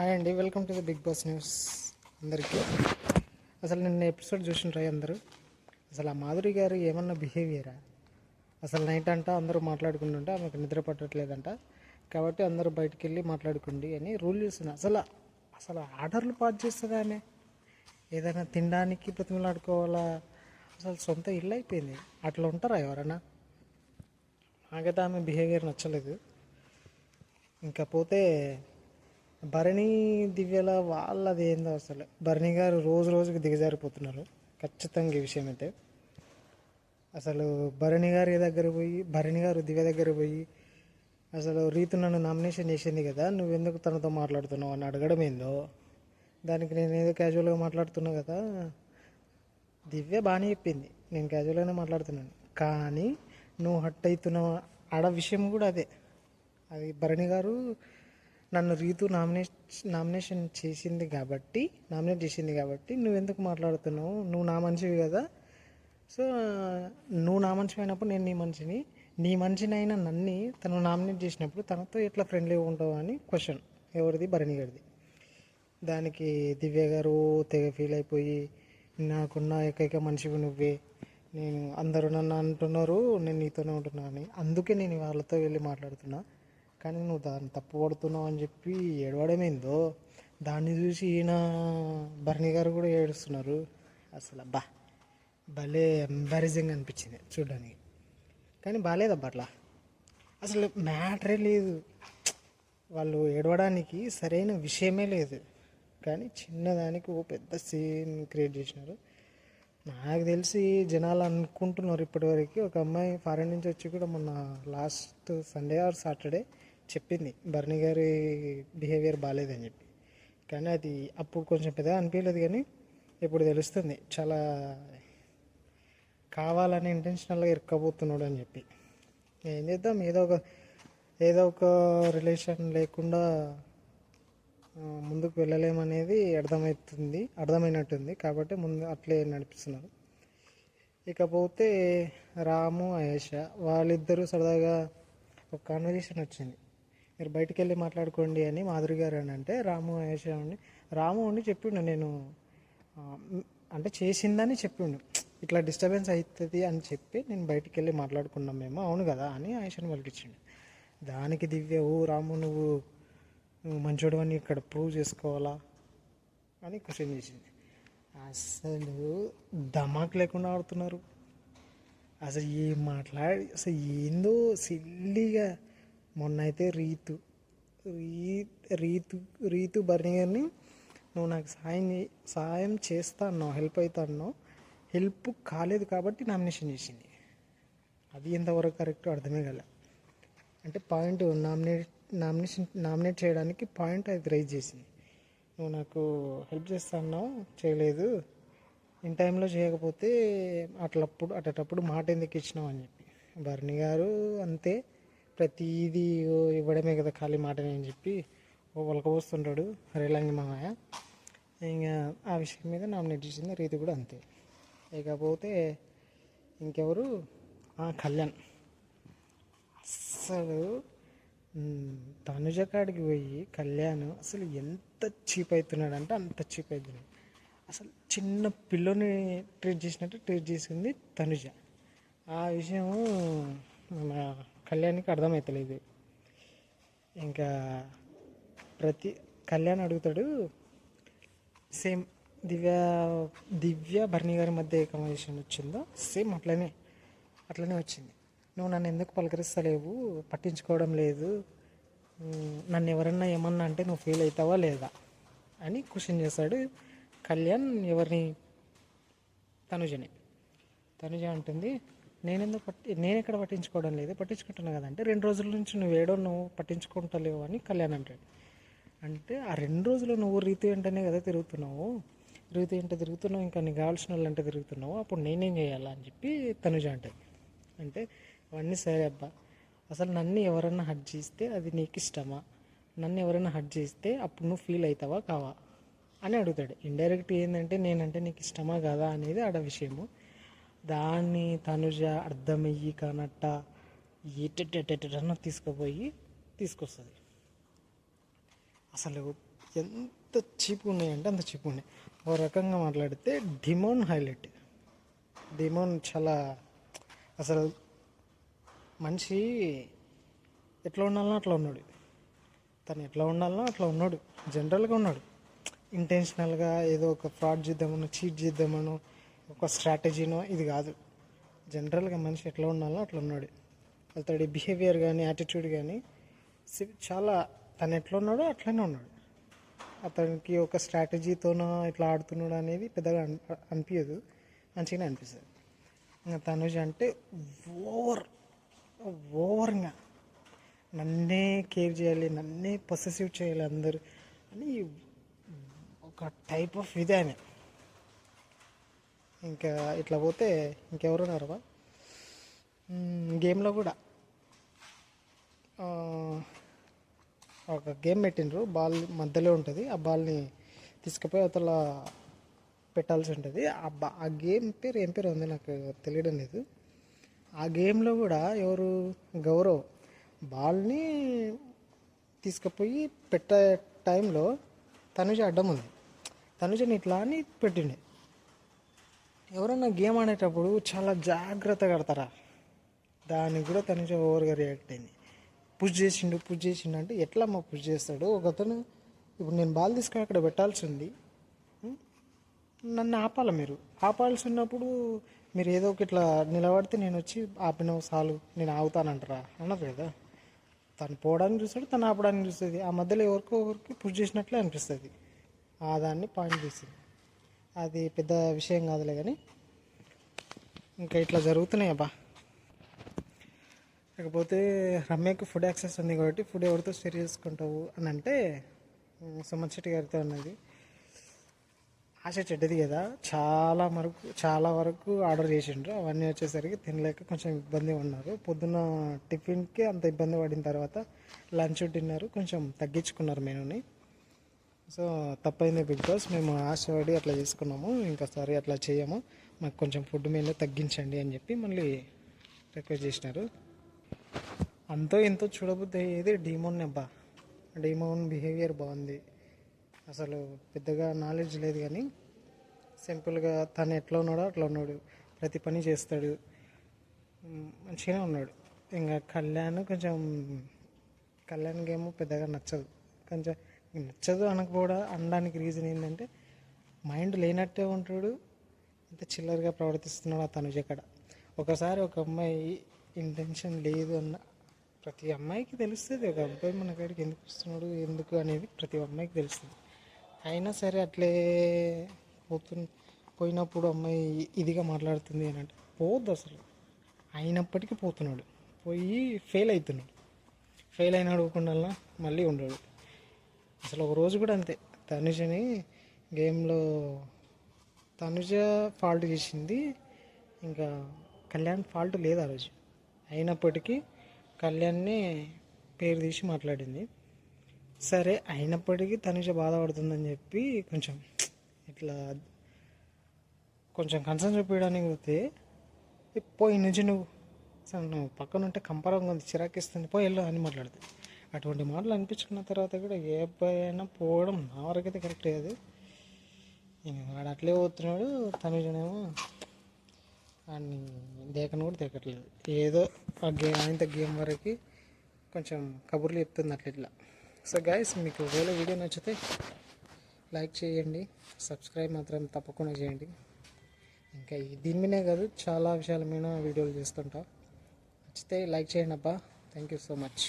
Hi అండి welcome to the Big Boss news అందరికీ. అసలు నిన్న ఎపిసోడ్ చూసినరా అందరూ? అసలు ఆ మాధురి గారు ఏమన్నా బిహేవియరా అసలు నైట్ అంట అందరూ మాట్లాడుకుంటుంటే ఆమెకు నిద్ర పట్టట్లేదంట. కాబట్టి అందరూ బయటికి వెళ్ళి మాట్లాడుకోండి అని రూల్ చేస్తున్నా. అసలు అసలు ఆర్డర్లు పాస్ చేస్తుంది ఆమె? ఏదైనా తినడానికి బ్రతిమలాడుకోవాలా? అసలు సొంత ఇల్లు అయిపోయింది. అట్లా ఉంటారా ఎవరన్నా? నాకైతే ఆమె బిహేవియర్ నచ్చలేదు. ఇంకా పోతే భరణి దివ్యల వాళ్ళది ఏందో అసలు. భరణి గారు రోజు రోజుకి దిగజారిపోతున్నారు. ఖచ్చితంగా ఈ విషయం అయితే. అసలు భరణి గారి దగ్గర పోయి భరణి గారు దివ్య దగ్గర పోయి అసలు రీతు నన్ను నామినేషన్ చేసింది కదా నువ్వు ఎందుకు తనతో మాట్లాడుతున్నావు అని అడగడం ఏందో? దానికి నేను ఏదో క్యాజువల్గా మాట్లాడుతున్నా కదా. దివ్య బాగానే చెప్పింది. నేను క్యాజువల్గానే మాట్లాడుతున్నాను. కానీ నువ్వు హట్ అవుతున్నావు? ఆడ విషయం కూడా అదే. అది భరణి గారు నన్ను రీతు నామినేషన్ నామినేషన్ చేసింది కాబట్టి నామినేట్ చేసింది కాబట్టి నువ్వు ఎందుకు మాట్లాడుతున్నావు? నువ్వు నా మనిషివి కదా. సో నువ్వు నా మనిషి అయినప్పుడు నేను నీ మనిషిని. నీ మనిషినైనా నన్ని తను నామినేట్ చేసినప్పుడు తనతో ఎట్లా ఫ్రెండ్లీగా ఉంటావు అని క్వశ్చన్ ఎవరిది? భరణి గారిది. దానికి దివ్య గారు తెగ ఫీల్ అయిపోయి నాకున్న ఏకైక మనిషివి నువ్వే. నేను అందరూ నన్ను అంటున్నారు నేను నీతోనే ఉంటున్నా అని. అందుకే నేను వాళ్ళతో వెళ్ళి మాట్లాడుతున్నా. కానీ నువ్వు దాన్ని తప్పు పడుతున్నావు అని చెప్పి ఏడవడమేందో? దాన్ని చూసి ఈయన భరణి గారు కూడా ఏడుస్తున్నారు. అసలు అబ్బా భలే ఎంబారజింగ్ అనిపించింది చూడడానికి. కానీ బాగాలేదబ్బా అట్లా అసలు మ్యాటరే లేదు. వాళ్ళు ఏడవడానికి సరైన విషయమే లేదు. కానీ చిన్నదానికి ఓ పెద్ద సీన్ క్రియేట్ చేసినారు. నాకు తెలిసి జనాలు అనుకుంటున్నారు ఇప్పటివరకు. ఒక అమ్మాయి ఫారెన్ నుంచి వచ్చి కూడా మొన్న లాస్ట్ సండే ఆర్ సాటర్డే చెప్పింది. భరణి గారి బిహేవియర్ బాగాలేదని చెప్పి. కానీ అది అప్పుడు కొంచెం పెద్దగా అనిపించలేదు కానీ ఇప్పుడు తెలుస్తుంది. చాలా కావాలని ఇంటెన్షనల్గా ఇరుక్కబోతున్నాడు అని చెప్పి. ఏం చేద్దాం? ఏదో ఒక ఏదో ఒక రిలేషన్ లేకుండా ముందుకు వెళ్ళలేమనేది అర్థమవుతుంది అర్థమైనట్టుంది. కాబట్టి ముందు అట్లే నడిపిస్తున్నారు. ఇకపోతే రాము ఆయేష వాళ్ళిద్దరూ సరదాగా ఒక కాన్వర్జేషన్ వచ్చింది. మీరు బయటికి వెళ్ళి మాట్లాడుకోండి అని మాధురి గారు అని అంటే రాము ఆయేష ఉండి రాము ఉండి చెప్పిండు నేను. అంటే చేసిందని చెప్పిండు. ఇట్లా డిస్టర్బెన్స్ అవుతుంది అని చెప్పి నేను బయటికి వెళ్ళి మాట్లాడుకున్నాం మేము. అవును కదా అని ఆయేషని పలికించిండు దానికి దివ్య ఓ రాము నువ్వు నువ్వు మంచోడు అని ఇక్కడ ప్రూవ్ చేసుకోవాలా? అని క్వశ్చన్ చేసింది. అసలు ధమాక్ లేకుండా ఆడుతున్నారు. అసలు ఏం మాట్లాడి అసలు ఏందో సిల్లీగా మొన్న అయితే రీతు రీ రీతు రీతు బర్ని గారిని నువ్వు నాకు సాయం చే- సాయం చేస్తా అన్నావు హెల్ప్ అవుతా అన్నావు. హెల్ప్ కాలేదు కాబట్టి నామినేషన్ చేసింది. అది ఎంతవరకు కరెక్ట్ అర్థమే కల. అంటే పాయింట్ నామినేట్ నామినేషన్ నామినేట్ చేయడానికి పాయింట్ అది రైజ్ చేసింది. నువ్వు నాకు హెల్ప్ చేస్తా అన్నావు చేయలేదు. ఇన్ టైంలో చేయకపోతే అట్లప్పుడు అటప్పుడు మాట ఎందుకు ఇచ్చినావు అని చెప్పి. బర్ణి గారు అంతే. ప్రతిదీ ఓ ఇవ్వడమే కదా ఖాళీ మాటనే అని చెప్పి ఓ వలకపోస్తుంటాడు రేలంగి మామయ్య. ఇంకా ఆ విషయం మీద నామినేట్ చేసింది రీతి కూడా అంతే. ఇకపోతే ఇంకెవరు? ఆ, కళ్యాణ్. అసలు తనుజ కాడికి పోయి కళ్యాణ్ అసలు ఎంత చీప్ అవుతున్నాడు అంటే అంత చీప్ అవుతున్నాడు అసలు చిన్న పిల్లని ట్రీట్ చేసినట్టు ట్రీట్ చేసింది తనుజ. ఆ విషయం మన కళ్యాణ్కి అర్థమవుతలేదు ఇంకా ప్రతి కళ్యాణ్ అడుగుతాడు సేమ్ దివ్య దివ్య భరణి గారి మధ్య ఏ కన్వర్జేషన్ వచ్చిందో సేమ్ అట్లనే అట్లనే వచ్చింది. నువ్వు నన్ను ఎందుకు పలకరిస్తలేవు? పట్టించుకోవడం లేదు. నన్ను ఎవరన్నా ఏమన్నా అంటే నువ్వు ఫీల్ అవుతావా లేదా అని క్వశ్చన్ చేశాడు కళ్యాణ్ ఎవరిని? తనుజని. తనుజ అంటుంది నేనెందుకు పట్టి నేను ఎక్కడ పట్టించుకోవడం లేదు. పట్టించుకుంటున్నా కదంటే రెండు రోజుల నుంచి నువ్వు ఏడో నువ్వు పట్టించుకుంటలేవు అని కళ్యాణ్ అంటాడు. అంటే ఆ రెండు రోజులు నువ్వు రీతి వెంటనే కదా తిరుగుతున్నావు. రీతి వెంట తిరుగుతున్నావు ఇంకా నీకు కావాల్సిన వాళ్ళంటే తిరుగుతున్నావు. అప్పుడు నేనేం చేయాలా అని చెప్పి తనుజ అంటది. అంటే అవన్నీ సరే అబ్బా. అసలు నన్ను ఎవరన్నా హట్ చేస్తే అది నీకు ఇష్టమా? నన్ను ఎవరైనా హట్ చేస్తే అప్పుడు నువ్వు ఫీల్ అవుతావా కావా? అని అడుగుతాడు. ఇండైరెక్ట్ ఏంటంటే నేనంటే నీకు ఇష్టమా కదా అనేది ఆడ విషయము. దాన్ని తనుజ అర్థమయ్యి కానట్ట ఎట్టెట్టెట్టెట్టన్న తీసుకుపోయి తీసుకొస్తుంది. అసలు ఎంత చీప్ ఉన్నాయంటే అంత చీప్ ఉన్నాయి. ఓ రకంగా మాట్లాడితే డిమోన్ హైలైట్. డిమోన్ చాలా అసలు మనిషి ఎట్లా ఉండాలనో అట్లా ఉన్నాడు. తను ఎట్లా ఉండాలనో అట్లా ఉన్నాడు. జనరల్గా ఉన్నాడు. ఇంటెన్షనల్గా ఏదో ఒక ఫ్రాడ్ చేద్దామనో చీట్ చేద్దామనో ఒక స్ట్రాటజీనో ఇది కాదు. జనరల్గా మనిషి ఎట్లా ఉండాలో అట్లా ఉన్నాడు. అతడి బిహేవియర్ కానీ యాటిట్యూడ్ కానీ చాలా తను ఎట్లా ఉన్నాడో అట్లనే ఉన్నాడు. అతనికి ఒక స్ట్రాటజీతోనో ఇట్లా ఆడుతున్నాడు అనేది పెద్దగా అనిపించదు మంచిగానే అనిపిస్తుంది. ఇంకా తనుజ అంటే ఓవర్ ఓవర్గా నన్నే కేర్ చేయాలి నన్నే పొసెసివ్ చేయాలి అందరూ అని ఒక టైప్ ఆఫ్ ఇది ఆయన ఇంకా ఇట్లా పోతే ఇంకెవరున్నారవా గేమ్లో కూడా. ఒక గేమ్ పెట్టిండ్రు. బాల్ మధ్యలో ఉంటుంది. ఆ బాల్ని తీసుకుపోయి అవతల పెట్టాల్సి ఉంటుంది. ఆ బా ఆ గేమ్ పేరు ఏం పేరు ఉంది నాకు తెలియడం లేదు. ఆ గేమ్లో కూడా ఎవరు? గౌరవ్. బాల్ని తీసుకుపోయి పెట్టే టైంలో తనుజ అడ్డం ఉంది. తనుజని ఇట్లా అని పెట్టిండే. ఎవరన్నా గేమ్ ఆడేటప్పుడు చాలా జాగ్రత్తగా ఆడతారా? దానికి కూడా తను ఓవర్గా రియాక్ట్ అయింది. పుష్ చేసిండు పుష్ చేసిండు అంటే ఎట్లా మా పుష్ చేస్తాడు ఒకతను ఇప్పుడు నేను బాల్ తీసుకొని అక్కడ పెట్టాల్సి ఉంది. నన్ను ఆపాలి మీరు? ఆపాల్సి ఉన్నప్పుడు మీరు ఏదో ఒక ఇట్లా నిలబడితే నేను వచ్చి ఆపిన సాలు నేను ఆగుతానంటారా? అన్నది కదా. తను పోవడానికి చూస్తాడు తను ఆపడానికి చూస్తుంది. ఆ మధ్యలో ఎవరికో ఒకరికి పుష్ చేసినట్లే అనిపిస్తుంది. ఆ దాన్ని పాయింట్ చేసింది అది పెద్ద విషయం కాదులే కానీ ఇంకా ఇట్లా జరుగుతున్నాయి అబ్బా. కాకపోతే రమ్యకు ఫుడ్ యాక్సెస్ ఉంది కాబట్టి ఫుడ్ ఎవరితో షేర్ చేసుకుంటావు అని అంటే సుమన్ శెట్టి గారితో ఉన్నది. ఆశ చెడ్డది కదా. చాలా వరకు చాలా వరకు ఆర్డర్ చేసిండ్రు. అవన్నీ వచ్చేసరికి తినలేక కొంచెం ఇబ్బంది ఉన్నారు. పొద్దున్న టిఫిన్కి అంత ఇబ్బంది పడిన తర్వాత లంచ్ డిన్నర్ కొంచెం తగ్గించుకున్నారు మెనూని. సో తప్పైంది బిగ్ బాస్. మేము ఆశపడి అట్లా చేసుకున్నాము. ఇంకోసారి అట్లా చేయము. మాకు కొంచెం ఫుడ్ మీద తగ్గించండి అని చెప్పి మళ్ళీ రిక్వెస్ట్ చేసినారు. అంతో ఎంతో చూడబుద్ధి అయ్యేది డీమోన్ అబ్బా. డీమోన్ బిహేవియర్ బాగుంది. అసలు పెద్దగా నాలెడ్జ్ లేదు కానీ సింపుల్గా తను ఎట్లా ఉన్నాడో అట్లా ఉన్నాడు. ప్రతి పని చేస్తాడు. మంచిగానే ఉన్నాడు. ఇంకా కళ్యాణ్ కొంచెం కళ్యాణ్కి ఏమో పెద్దగా నచ్చదు. కొంచెం నచ్చదు అనకపోవడా అనడానికి రీజన్ ఏంటంటే మైండ్ లేనట్టే ఉంటాడు ఇంత చిల్లరగా ప్రవర్తిస్తున్నాడు ఆ తనుజ అక్కడ ఒకసారి ఒక అమ్మాయి ఇంటెన్షన్ లేదు అన్న ప్రతి అమ్మాయికి తెలుస్తుంది ఒక అబ్బాయి మన కాడికి ఎందుకు వస్తున్నాడు ఎందుకు అనేది ప్రతి అమ్మాయికి తెలుస్తుంది. అయినా సరే అట్లే పోతు పోయినప్పుడు అమ్మాయి ఇదిగా మాట్లాడుతుంది అని అంటే పోద్దు అసలు. అయినప్పటికీ పోతున్నాడు. పోయి ఫెయిల్ అవుతున్నాడు. ఫెయిల్ అయిన అడగకుండా మళ్ళీ ఉండడు. అసలు ఒక రోజు కూడా అంతే. తనుజని గేమ్లో తనుజ ఫాల్ట్ చేసింది. ఇంకా కళ్యాణ్ ఫాల్ట్ లేదు ఆ రోజు. అయినప్పటికీ కళ్యాణ్ని పేరు తీసి మాట్లాడింది. సరే అయినప్పటికీ తనుజ బాధపడుతుందని చెప్పి కొంచెం ఇట్లా కొంచెం కన్సర్న్ చూపించడానికి పోతే పోయి నుంచి నువ్వు. అసలు నువ్వు పక్కన ఉంటే కంపరంగా ఉంది చిరాకిస్తుంది. పోయి వెళ్ళు అని మాట్లాడుతుంది. అటువంటి మాటలు అనిపించుకున్న తర్వాత కూడా ఏ అబ్బాయి అయినా పోవడం నా వరకైతే కరెక్ట్ కాదు వాడు అట్లే పోతున్నాడు తనుజనేమో వాడిని దేకను కూడా దేకట్లేదు. ఏదో ఆ గేమ్ ఆయనతో గేమ్ వరకు కొంచెం కబుర్లు చెప్తుంది అట్లా ఇట్లా. సో గైస్ మీకు ఒకవేళ వీడియో నచ్చితే లైక్ చేయండి సబ్స్క్రైబ్ మాత్రం తప్పకుండా చేయండి. ఇంకా దీని మీదే కాదు చాలా విషయాల మీద వీడియోలు చేస్తుంటా. నచ్చితే లైక్ చేయండి అబ్బా. Thank you so much